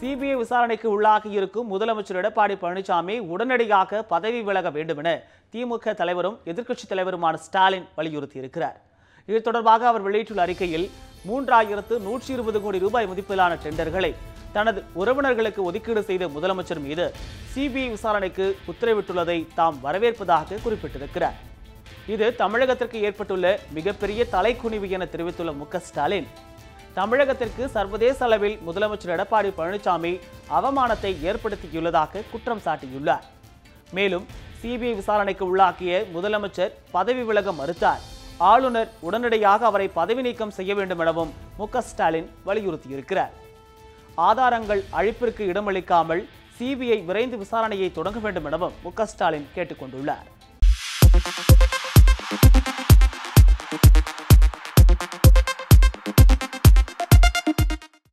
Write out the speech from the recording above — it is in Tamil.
சிபிஐ விசாரணைக்கு உள்ளாக இருக்கும் முதலமைச்சர் எடப்பாடி பழனிசாமி உடனடியாக பதவி விலக வேண்டும் என திமுக தலைவரும் எதிர்க்கட்சித் தலைவருமான ஸ்டாலின் வலியுறுத்தியிருக்கிறார். இது தொடர்பாக அவர் வெளியிட்டுள்ள அறிக்கையில் மூன்றாயிரத்து நூற்றி இருபது கோடி ரூபாய் மதிப்பிலான டெண்டர்களை தனது உறவினர்களுக்கு ஒதுக்கீடு செய்த முதலமைச்சர் மீது சிபிஐ விசாரணைக்கு உத்தரவிட்டுள்ளதை தாம் வரவேற்பதாக குறிப்பிட்டிருக்கிறார். இது தமிழகத்திற்கு ஏற்பட்டுள்ள மிகப்பெரிய தலைக்குனிவு என தெரிவித்துள்ள மு ஸ்டாலின் தமிழகத்திற்கு சர்வதேச அளவில் முதலமைச்சர் எடப்பாடி பழனிசாமி அவமானத்தை ஏற்படுத்தியுள்ளதாக குற்றம் சாட்டியுள்ளார். மேலும் சிபிஐ விசாரணைக்கு உள்ளாக்கிய முதலமைச்சர் பதவி விலக மறுத்தார். ஆளுநர் உடனடியாக அவரை பதவி நீக்கம் செய்ய வேண்டும் எனவும் மு ஸ்டாலின் வலியுறுத்தியிருக்கிறார். ஆதாரங்கள் அழிப்பிற்கு இடமளிக்காமல் சிபிஐ விரைந்து விசாரணையை தொடங்க வேண்டும் எனவும் மு ஸ்டாலின் கேட்டுக்கொண்டுள்ளார்.